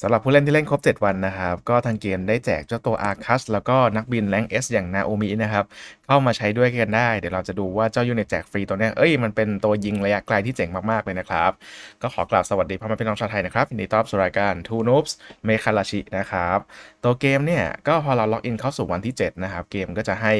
สำหรับผู้เล่นที่เล่นครบ 7 วันนะครับ ก็ทางเกมได้แจกเจ้าตัวอาร์คัสแล้วก็นักบินแรงเอสอย่างนาโอมินะครับ เข้ามาใช้ด้วยกันได้ เดี๋ยวเราจะดูว่าเจ้ายูนิตแจกฟรีตัวนี้เอ้ยมันเป็นตัวยิงระยะไกลที่เจ๋งมาก ๆ เลยนะครับ ก็ขอกราบสวัสดีพ่อแม่พี่น้องชาวไทยนะครับยินดีต้อนรับสู่รายการ Two Noobs เมคาราชินะครับ ตัวเกมเนี่ยก็พอเราล็อกอินเข้าสู่วันที่ 7 นะครับ เกมก็จะให้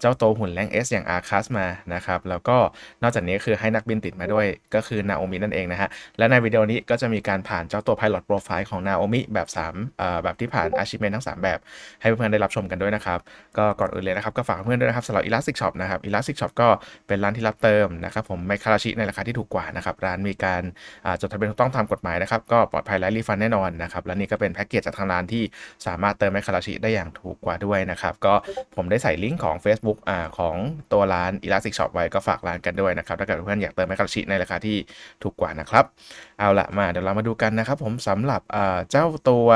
เจ้าตัวหุ่นแรงเอสอย่างอาร์คัสมานะครับแล้วก็นอกจากนี้คือให้นักบินติดมาด้วยก็คือนาโอมินั่นเองนะฮะและในวิดีโอนี้ก็จะมีการผ่านเจ้าตัว Pilot Profile ของ Naomi แบบ3เอ่อแบบที่ผ่าน Achievement ทั้ง 3 แบบ ให้เพื่อนๆได้รับชมกันด้วยนะครับ ก็ก่อนอื่นเลยนะครับก็ฝากเพื่อนๆด้วยนะครับสำหรับ Elastic Shop นะครับ Elastic Shop ก็เป็นร้านที่รับเติมนะครับผมไมคาราชิในราคาที่ถูกกว่านะครับร้านมีการอ่าจดทะเบียนถูกต้องตามกฎหมายนะครับก็ปลอดภัยและรีฟันแน่นอนนะครับและนี่ก็เป็นแพ็กเกจจากทางร้านที่สามารถเติมไมคาราชิได้อย่างถูกกว่าด้วยนะครับก็ผมได้ใส่ลิงก์ของ Facebook อ่าของตัวร้าน Elastic Shop ไว้ก็ฝากร้านกันด้วยนะครับถ้าเกิดเพื่อนๆอยากเติมไมคาราชิในราคาที่ถูกกว่านะครับเอาละมาเดี๋ยวเรามาดูกันนะครับผมสำหรับเจ้าตัว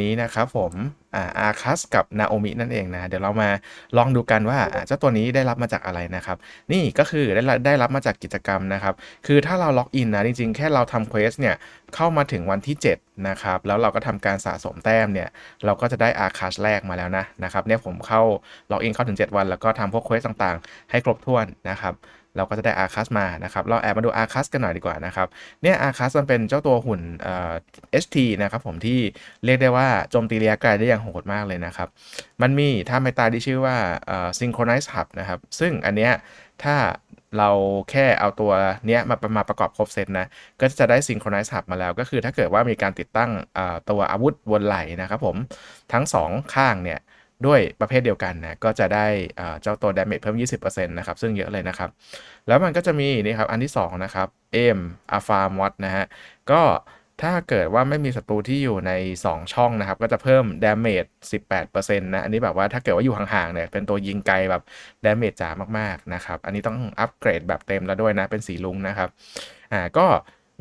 นี้นะครับผมอาอาคัสกับนาโอมินั่นเองนะ เดี๋ยวเรามาลองดูกันว่าเจ้าตัวนี้ได้รับมาจากอะไรนะครับ นี่ก็คือได้รับได้รับมาจากกิจกรรมนะครับ คือถ้าเราล็อกอินนะจริงๆ แค่เราทำเควสเนี่ยเข้ามาถึงวันที่ 7 นะครับ แล้วเราก็ทำการสะสมแต้มเนี่ย เราก็จะได้อาคัสแรกมาแล้วนะนะครับเนี่ยผมเข้าล็อกอินเข้าถึง 7 วัน แล้วก็ทำพวกเควสต่างๆ ให้ครบถ้วนนะครับ เราก็จะได้อาคัสมานะครับ เราแอบมาดูอาคัสกันหน่อยดีกว่านะครับ เนี่ยอาคัสมันเป็นเจ้าตัวหุ่นเอ่อ HT นะครับผมที่เรียกได้ว่าโจมตีระยะไกลได้อย่างโหดมากเลยนะครับ มันมีท่าไมตายที่ชื่อว่าเอ่อ synchronize hub นะครับ ซึ่งอันเนี้ยถ้าเราแค่เอาตัวเนี้ยมามาประกอบครบเซตนะ ก็จะได้ synchronize hub มาแล้ว ก็คือถ้าเกิดว่ามีการติดตั้งตัวอาวุธบนไหลนะครับผมทั้งสองข้างเนี่ย ด้วยประเภทเดียวกันนะก็จะได้เจ้าตัว damage เพิ่ม 20%นะครับ ซึ่งเยอะเลยนะครับ แล้วมันก็จะมีนี่ครับอันที่ 2 นะครับ aim alpha mod นะฮะก็ถ้าเกิดว่าไม่มีศัตรูที่อยู่ใน 2 ช่องนะครับ ก็จะเพิ่ม damage 18%นะ อันนี้แบบว่าถ้าเกิดว่าอยู่ห่างๆเนี่ยเป็นตัวยิงไกลแบบ damage จ๋ามากๆนะครับ อันนี้ต้องอัปเกรดแบบเต็มแล้วด้วยนะ เป็นสีลุงนะครับ อ่าก็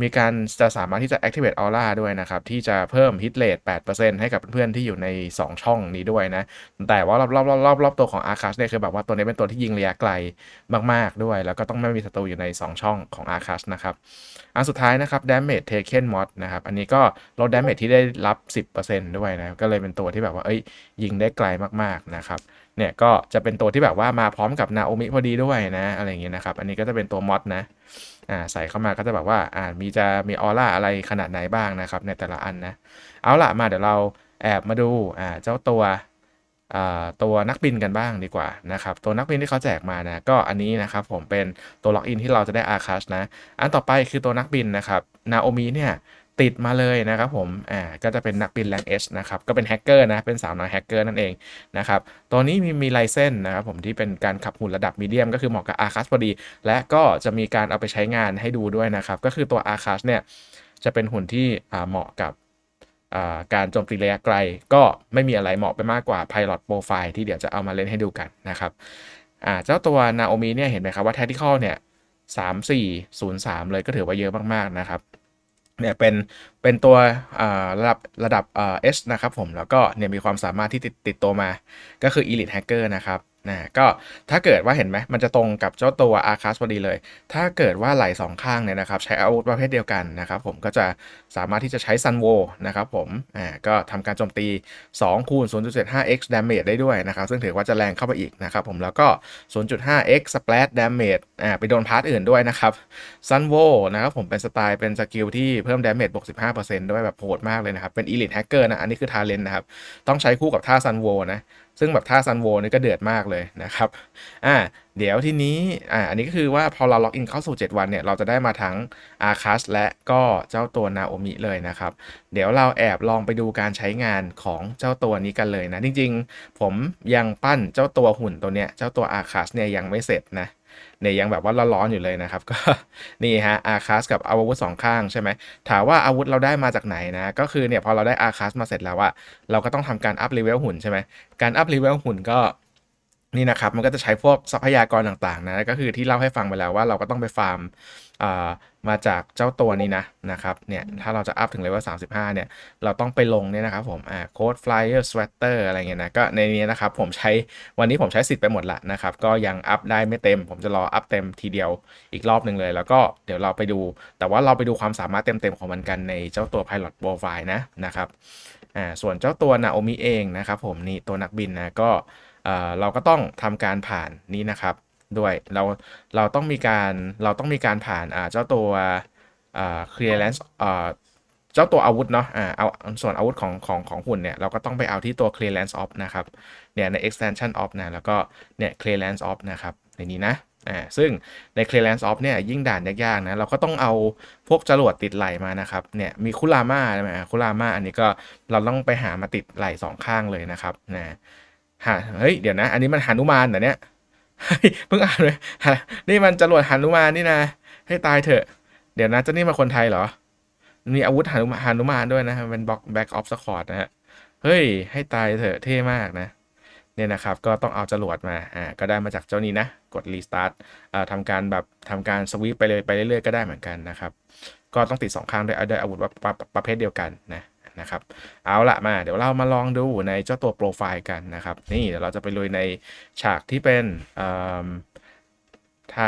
มีการจะสามารถที่จะ activate aura ด้วยนะครับ ที่จะเพิ่ม hit rate 8%ให้กับเพื่อนๆที่อยู่ใน 2 ช่องนี้ด้วยนะ แต่ว่ารอบๆรอบๆรอบๆตัวของ Arcus เนี่ยคือแบบว่าตัวนี้เป็นตัวที่ยิงระยะไกลมากๆด้วย แล้วก็ต้องไม่มีศัตรูอยู่ใน 2 ช่องของ Arcus นะครับ อันสุดท้ายนะครับ damage taken mod นะครับ อันนี้ก็ลด damage ที่ได้รับ 10%ด้วยนะ ก็เลยเป็นตัวที่แบบว่าเอ้ยยิงได้ไกลมากๆนะครับ เนี่ยก็จะเป็นตัวที่แบบว่ามาพร้อมกับนาโอมิพอดีด้วยนะอะไรอย่างเงี้ยนะครับ อันนี้ก็จะเป็นตัวมอดนะอ่าใส่เข้ามาก็จะแบบว่าอ่ามีจะมีออร่าอะไรขนาดไหนบ้างนะครับในแต่ละอันนะ เอาล่ะมาเดี๋ยวเราแอบมาดูอ่าเจ้าตัวอ่าตัวนักบินกันบ้างดีกว่านะครับ ตัวนักบินที่เขาแจกมานะก็อันนี้นะครับผมเป็นตัวล็อกอินที่เราจะได้อาคัชนะ อันต่อไปคือตัวนักบินนะครับนาโอมิเนี่ย ติดมาเลยนะครับผม อ่า ก็จะเป็นนักบินแรงเอชนะครับ ก็เป็นแฮกเกอร์นะ เป็นสาวน้อยแฮกเกอร์นั่นเองนะครับ ตัวนี้มีมีไลเซนนะครับผมที่เป็นการขับหุ่นระดับมีเดียมก็คือเหมาะกับอาคัสพอดี และก็จะมีการเอาไปใช้งานให้ดูด้วยนะครับ ก็คือตัวอาคัสเนี่ยจะเป็นหุ่นที่อ่าเหมาะกับอ่าการโจมตีระยะไกล ก็ไม่มีอะไรเหมาะไปมากกว่า Pilot Profile ที่เดี๋ยวจะเอามาเล่นให้ดูกันนะครับอ่าเจ้าตัวนาโอมิเนี่ยเห็นไหมครับว่า Tactical เนี่ยสามสี่ศูนย์สามเลยก็ถือว่าเยอะมากๆนะครับ เนี่ยเป็นเป็นตัวระดับระดับอ่า H นะครับผมแล้วก็เนี่ยมีความสามารถที่ติดติดตัวมาก็คือ Elite Hacker นะครับ นะก็ถ้าเกิดว่าเห็นไหมมันจะตรงกับเจ้าตัว Arcus พอดีเลย ถ้าเกิดว่าไหล่สองข้างเนี่ยนะครับใช้อาวุธประเภทเดียวกันนะครับผมก็จะสามารถที่จะใช้ Sun w o นะครับผมอ่าก็ทำการโจมตี2คูณ 0.75x damage ได้ด้วยนะครับ ซึ่งถือว่าจะแรงเข้าไปอีกนะครับผมแล้วก็ 0.5x splash damage อ่าไปโดนพาร์ทอื่นด้วยนะครับ Sun w o นะครับผมเป็นสไตล์เป็นสกิลที่เพิ่ม damage บวก 15%ด้วยแบบโหดมากเลยนะครับเป็น elite hacker นะอันนี้คือ talent นะครับต้องใช้คู่กับท่า Sun w o นะ ซึ่งแบบท่าซันโวนี่ก็เดือดมากเลยนะครับอ่าเดี๋ยวทีนี้อ่าอันนี้ก็คือว่าพอเราล็อกอินเข้าสู่ 7 วันเนี่ย เราจะได้มาทั้งอาคัสและก็เจ้าตัวนาโอมิเลยนะครับ เดี๋ยวเราแอบลองไปดูการใช้งานของเจ้าตัวนี้กันเลยนะ จริงๆ ผมยังปั้นเจ้าตัวหุ่นตัวเนี้ยเจ้าตัวอาคัสเนี่ยยังไม่เสร็จนะ เนี่ยยังแบบว่าร้อนๆอยู่เลยนะครับ ก็นี่ฮะอาคัสกับอาวุธสองข้างใช่ไหมถามว่าอาวุธเราได้มาจากไหนนะ ก็คือเนี่ยพอเราได้อาคัสมาเสร็จแล้วอะเราก็ต้องทำการอัพเลเวลหุ่นใช่ไหมการอัพเลเวลหุ่นก็ นี่นะครับมันก็จะใช้พวกทรัพยากรต่างๆนะก็คือที่เล่าให้ฟังไปแล้วว่าเราก็ต้องไปฟาร์มอ่ามาจากเจ้าตัวนี้นะนะครับเนี่ยถ้าเราจะอัพถึงเลเวล35 เนี่ย เราต้องไปลงเนี่ยนะครับผมอ่าโค้ดฟลายเออร์สเวตเตอร์อะไรเงี้ยนะก็ในนี้นะครับผมใช้วันนี้ผมใช้สิทธิ์ไปหมดละนะครับ ก็ยังอัพได้ไม่เต็ม ผมจะรออัพเต็มทีเดียวอีกรอบหนึ่งเลย แล้วก็เดี๋ยวเราไปดู แต่ว่าเราไปดูความสามารถเต็มๆของมันกันในเจ้าตัว Pilot Profile นะนะครับอ่าส่วนเจ้าตัวนาโอมิเองนะครับผมนี่ตัวนักบินนะก็ เราก็ต้องทำการผ่านนี้นะครับ ด้วยเราเราต้องมีการเราต้องมีการผ่านเจ้าตัวอ่า clearance เจ้าตัวอาวุธเนาะอ่าเอาส่วนอาวุธของของของหุ่นเนี่ย เราก็ต้องไปเอาที่ตัว clearance off นะครับ เนี่ยใน extension off นะ แล้วก็เนี่ย clearance off นะครับ ในนี้นะ อ่า ซึ่งใน clearance off เนี่ย ยิ่งด่านยากๆนะ เราก็ต้องเอาพวกจรวดติดไหลมานะครับ เนี่ย มีคุราม่าใช่ไหมคุราม่าอันนี้ก็เราต้องไปหามาติดไหลสองข้างเลยนะครับ นะ หาเฮ้ยเดี๋ยวนะ อันนี้มันหานุมานเหรอเนี่ยเฮ้ยเพิ่งอ่านเลยนี่มันจรวดหานุมานนี่นะให้ตายเถอะ เดี๋ยวนะเจ้านี่มาคนไทยเหรอ มีอาวุธหานุมานหานุมานด้วยนะเป็นบล็อกแบ็กออฟสคอร์ดนะฮะเฮ้ย ให้ตายเถอะเท่มากนะเนี่ยนะครับก็ต้องเอาจรวดมาอ่าก็ได้มาจากเจ้านี้นะ กดรีสตาร์ทอ่าทำการแบบทำการสวีปไปเลยไปเรื่อยๆก็ได้เหมือนกันนะครับ ก็ต้องติดสองข้างด้วยด้วยอาวุธว่าประเภทเดียวกันนะ นะครับเอาละมาเดี๋ยวเรามาลองดูในเจ้าตัวโปรไฟล์กันนะครับนี่เดี๋ยวเราจะไปลุยในฉากที่เป็น ถ้า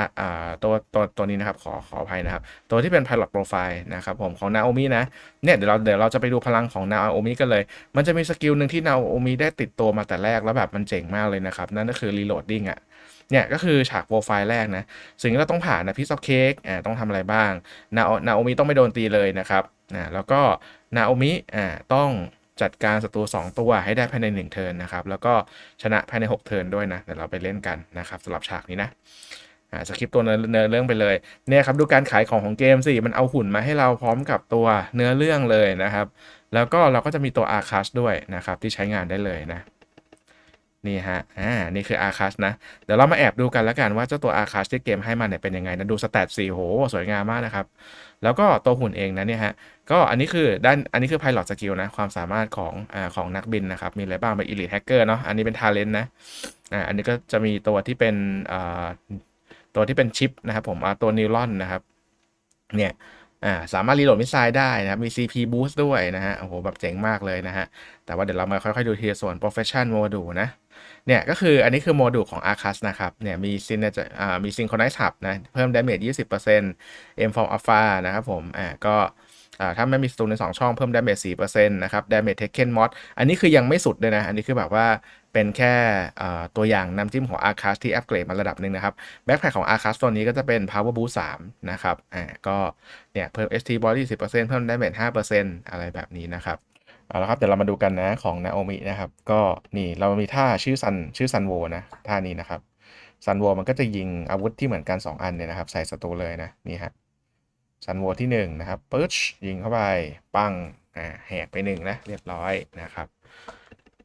ตัวตัวตัวนี้นะครับขอขออภัยนะครับ ตัวที่เป็น Pilot Profile นะครับผมของ Naomi นะเนี่ยเดี๋ยวเราเดี๋ยวเราจะไปดูพลังของ Naomi กันเลย มันจะมีสกิลหนึ่งที่ Naomi ได้ติดตัวมาแต่แรกแล้วแบบมันเจ๋งมากเลยนะครับ นั่นก็คือ Reloading อะเนี่ยก็คือฉากโปรไฟล์แรกนะ สิ่งที่เราต้องผ่านนะพิซซอฟเค้กอ่าต้องทำอะไรบ้างนานาโอมิต้องไม่โดนตีเลยนะครับอ่าแล้วก็นาโอมิอ่าต้องจัดการศัตรู2 ตัวให้ได้ภายใน 1 เทิร์นนะครับ แล้วก็ชนะภายใน 6 เทิร์นด้วยนะเดี๋ยวเราไปเล่นกันนะครับสำหรับฉากนี้นะ สคริปต์ตัวเนื้อเรื่องไปเลยเนี่ยครับดูการขายของของเกมสิมันเอาหุ่นมาให้เราพร้อมกับตัวเนื้อเรื่องเลยนะครับ แล้วก็เราก็จะมีตัวอาคัสด้วยนะครับที่ใช้งานได้เลยนะนี่ฮะ อ่า นี่คืออาคัสนะ เดี๋ยวเรามาแอบดูกันแล้วกันว่าเจ้าตัวอาคัสที่เกมให้มาเนี่ยเป็นยังไงนะ ดูสแตทสีโห สวยงามมากนะครับ แล้วก็ตัวหุ่นเองนะเนี่ยฮะ ก็อันนี้คือด้าน อันนี้คือ Pilot Skill นะ ความสามารถของ อ่า ของนักบินนะครับ มีอะไรบ้างเป็น Elite Hacker เนาะ อันนี้เป็น Talent นะ อ่า อันนี้ก็จะมีตัวที่เป็น อ่า ตัวที่เป็นชิปนะครับผมอ่าตัวนิวรอนนะครับเนี่ยอ่าสามารถรีโหลดมิสไซล์ได้นะครับมี CP boost ด้วยนะฮะโอ้โหแบบเจ๋งมากเลยนะฮะแต่ว่าเดี๋ยวเรามาค่อยๆดูทีละส่วน profession module นะเนี่ยก็คืออันนี้คือโมดูลของ Arcus นะครับเนี่ยมีซินอ่ามี Synchronize Hub นะเพิ่ม damage 20% M for Alpha นะครับผมอ่าก็ ถ้าไม่มีสตูใน 2 ช่องเพิ่ม damage 4%นะครับ damage taken mod อันนี้คือยังไม่สุดเลยนะ อันนี้คือแบบว่าเป็นแค่ตัวอย่างน้ำจิ้มของ Arcus ที่อัปเกรดมาระดับหนึ่งนะครับ Backpack ของ Arcus ตัวนี้ก็จะเป็น Power Boost 3นะครับอ่าก็เนี่ยเพิ่ม ST Body 10%เพิ่ม damage 5%อะไรแบบนี้นะครับเอาละครับเดี๋ยวเรามาดูกันนะของนาโอมินะครับ ก็นี่เรามีท่าชื่อซันชื่อซันโวนะ ท่านี้นะครับซันโวมันก็จะยิงอาวุธที่เหมือนกัน 2 อันเนี่ยนะครับ ใส่ศัตรูเลยนะ นี่ฮะ ซันโวที่1นะครับปึ๊ชยิงเข้าไปปังอ่าแหกไป1นะเรียบร้อยนะครับ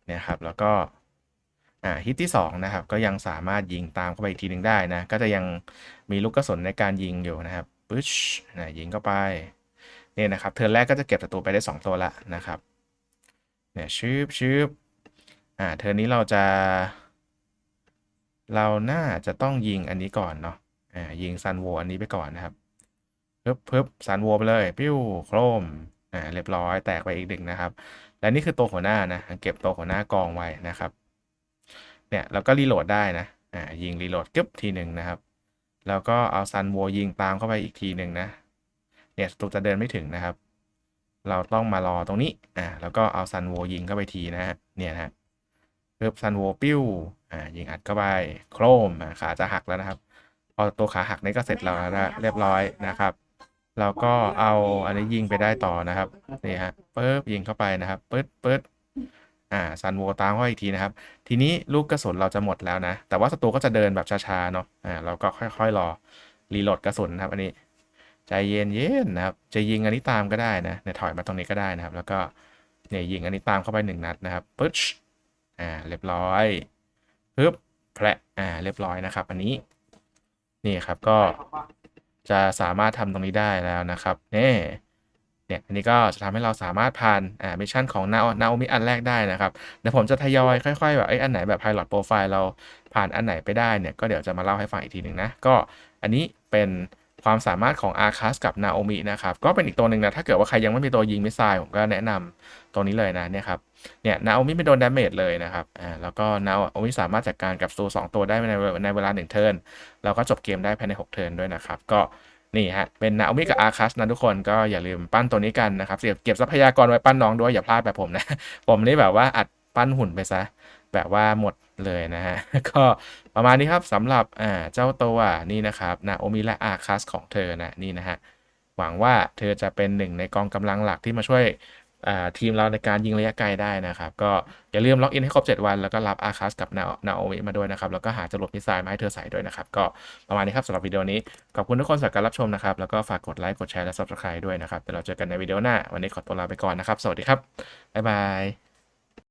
เนี่ยครับแล้วก็อ่าฮิตที่2นะครับก็ยังสามารถยิงตามเข้าไปอีกทีหนึ่งได้นะก็จะยังมีลูกกระสุนในการยิงอยู่นะครับปึ๊ชนะยิงเข้าไปเนี่ยนะครับเทิร์นแรกก็จะเก็บศัตรูไปได้ 2 ตัวละนะครับเนี่ยชืบชืบอ่าเทอร์นี้เราจะ เราน่าจะต้องยิงอันนี้ก่อนเนาะอ่ายิงซันโวอันนี้ไปก่อนนะครับ ปึ๊บปึ๊บซันโวไปเลย ปิ้วโครมอ่าเรียบร้อยแตกไปอีกหนึ่งนะครับ และนี่คือตัวหัวหน้านะเก็บตัวหัวหน้ากองไว้นะครับ เนี่ยเราก็รีโหลดได้นะอ่ายิงรีโหลดกึ๊บทีหนึ่งนะครับ แล้วก็เอาซันโวยิงตามเข้าไปอีกทีหนึ่งนะเนี่ยตัวจะเดินไม่ถึงนะครับ เราต้องมารอตรงนี้อ่าแล้วก็เอาซันโวยิงเข้าไปทีนะฮะเนี่ยนะฮะเพิ่มซันโวปิ้วอ่ายิงอัดเข้าไปโครมขาจะหักแล้วนะครับพอตัวขาหักนี่ก็เสร็จแล้วนะเรียบร้อยนะครับ เราก็เอาอันนี้ยิงไปได้ต่อนะครับนี่ฮะปึ๊บยิงเข้าไปนะครับปึ๊ดปึ๊ดอ่าซันโวตามเข้าอีกทีนะครับ ทีนี้ลูกกระสุนเราจะหมดแล้วนะ แต่ว่าศัตรูก็จะเดินแบบช้าๆเนาะอ่าเราก็ค่อยๆรอรีโหลดกระสุนนะครับ อันนี้ใจเย็นเย็นนะครับ จะยิงอันนี้ตามก็ได้นะเนี่ยถอยมาตรงนี้ก็ได้นะครับ แล้วก็เนี่ยยิงอันนี้ตามเข้าไปหนึ่งนัดนะครับปึ๊ชอ่าเรียบร้อยปึ๊บแผลอ่าเรียบร้อยนะครับ อันนี้นี่ครับก็ จะสามารถทำตรงนี้ได้แล้วนะครับนี่เนี่ยอันนี้ก็จะทำให้เราสามารถผ่านอ่ามิชชั่นของนานาโอมิอันแรกได้นะครับเดี๋ยวผมจะทยอยค่อยๆแบบไอ้อันไหนแบบไพลอตโปรไฟล์เราผ่านอันไหนไปได้เนี่ยก็เดี๋ยวจะมาเล่าให้ฟังอีกทีหนึ่งนะก็อันนี้เป็น ความสามารถของ a r c a s กับ Naomi นะครับ ก็เป็นอีกตัวหนึ่งนะ ถ้าเกิดว่าใครยังไม่มีตัวยิงมิสไซล์ผมก็แนะนำตัวนี้เลยนะเนี่ยครับ เนี่ย Naomi ไม่โดนดาเมจเลยนะครับ อ่า แล้วก็ Naomi สามารถจัดการกับซูสองตัวได้ในในเวลา1เทิร์น แล้วก็จบเกมได้ภายใน6เทิร์นด้วยนะครับ ก็นี่ฮะ เป็น Naomi กับ a r c a s นะทุกคน ก็อย่าลืมปั้นตัวนี้กันนะครับเก็บเก็บทรัพยากรไว้ปั้นน้องด้วยอย่าพลาดแบบผมนะ ผมนี่แบบว่าอัด ปั้นหุ่นไปซะ แบบว่าหมดเลยนะฮะ ก็ประมาณนี้ครับสำหรับอ่าเจ้าตัวนี่นะครับนาโอมิและอาคัสของเธอนะนี่นะฮะหวังว่าเธอจะเป็นหนึ่งในกองกำลังหลักที่มาช่วยทีมเราในการยิงระยะไกลได้นะครับ ก็อย่าลืมล็อกอินให้ครบ 7 วัน แล้วก็รับอาคัสกับนานาโอมิมาด้วยนะครับ แล้วก็หาจรวดมิสไซล์มาให้เธอใส่ด้วยนะครับ ก็ประมาณนี้ครับสำหรับวิดีโอนี้ ขอบคุณทุกคนสำหรับการรับชมนะครับ แล้วก็ฝากกดไลค์กดแชร์และ subscribe ด้วยนะครับเดี๋ยวเราเจอกันในวิดีโอหน้า วันนี้ขอตัวลาไปก่อนนะครับ สวัสดีครับบ๊ายบาย